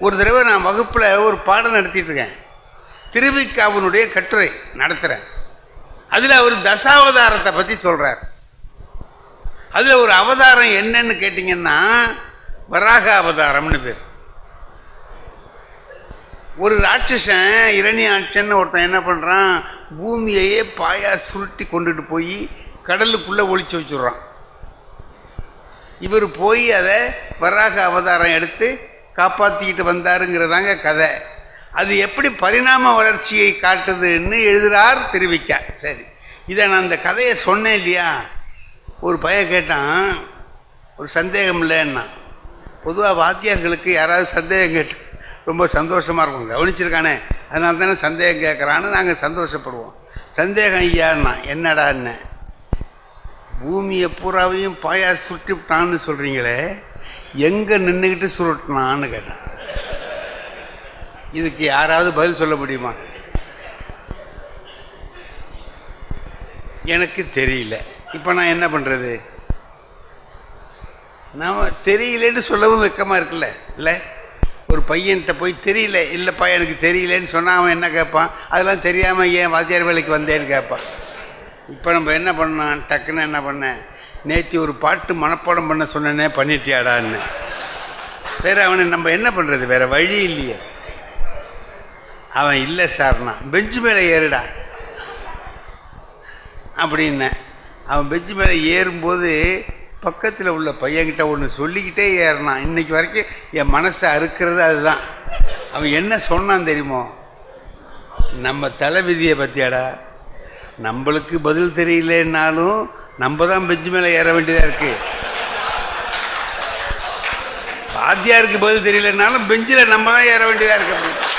ஒரு தடவை நான் வகுப்பில் ஒரு பாடம் நடத்திட்டு இருக்கேன் திருவிக்காவனுடைய கட்டுரை நடத்துகிறேன் அதில் அவர் தசாவதாரத்தை பற்றி சொல்கிறார் அதில் ஒரு அவதாரம் என்னன்னு கேட்டிங்கன்னா வராக அவதாரம்னு பேர். ஒரு ராட்சசன் இரணியாட்சன் ஒருத்தன் என்ன பண்ணுறான் பூமியையே பாயா சுருட்டி கொண்டுட்டு போய் கடலுக்குள்ளே ஒழிச்சு வச்சுட்றான். இவர் போய் அதை வராக அவதாரம் எடுத்து காப்பாற்றிக்கிட்டு வந்தாருங்கிறதாங்க கதை. அது எப்படி பரிணாம வளர்ச்சியை காட்டுதுன்னு எழுதுகிறார் தெரிவிக்க. சரி இதை நான் அந்த கதையை சொன்னேன் இல்லையா? ஒரு பையன் கேட்டான் ஒரு சந்தேகம் இல்லைன்னா. பொதுவாக வாத்தியார்களுக்கு யாராவது சந்தேகம் கேட்டு ரொம்ப சந்தோஷமாக இருக்கும். கவனிச்சிருக்கானே. அதனால தானே சந்தேகம் கேட்குறான்னு நாங்கள் சந்தோஷப்படுவோம். சந்தேகம் ஐயான்னா என்னடா என்ன? பூமியை பூராவையும் பாயா சுருட்டி விட்டான்னு சொல்கிறீங்களே எங்கே நின்றுக்கிட்டு சுருட்டினான்னு கேட்டான் இதுக்கு யாராவது பதில் சொல்ல முடியுமா? எனக்கு தெரியல. இப்போ நான் என்ன பண்ணுறது நாம் தெரியலன்னு சொல்லவும் வெக்கமாக இருக்குல்ல? இல்லை? ஒரு பையன்கிட்ட போய் தெரியல இல்லைப்பா எனக்கு தெரியலன்னு சொன்னால் அவன் என்ன கேட்பான் அதெல்லாம் தெரியாமல் ஏன் வாத்தியார் வேலைக்கு வந்தேன்னு கேட்பான் இப்போ நம்ம என்ன பண்ணோம் டக்குன்னு என்ன பண்ணேன் நேற்று ஒரு பாட்டு மனப்பாடம் பண்ண சொன்னேனே பண்ணிட்டியாடான்னு. வேற அவனை நம்ம என்ன பண்ணுறது வேற வழி இல்லையே. அவன் இல்லை சார்னா பெஞ்சு மேலே ஏறுடா. அப்படின்னேன் அவன் பெஞ்சு மேலே ஏறும்போது பக்கத்தில் உள்ள பையன்கிட்ட ஒன்று சொல்லிக்கிட்டே ஏறினான். இன்னைக்கு வரைக்கும் என் மனசை அறுக்கிறது அதுதான். அவன் என்ன சொன்னான் தெரியுமோ? நம்ம தலைவிதியை பற்றியாடா நம்மளுக்கு பதில் தெரியலன்னாலும் நம்ம தான் பெஞ்சு மேலே ஏற வேண்டியதாக இருக்குது வாத்தியாருக்கு பதில் தெரியலனாலும் பெஞ்சில் நம்ம தான் ஏற வேண்டியதாக இருக்கு. அப்படி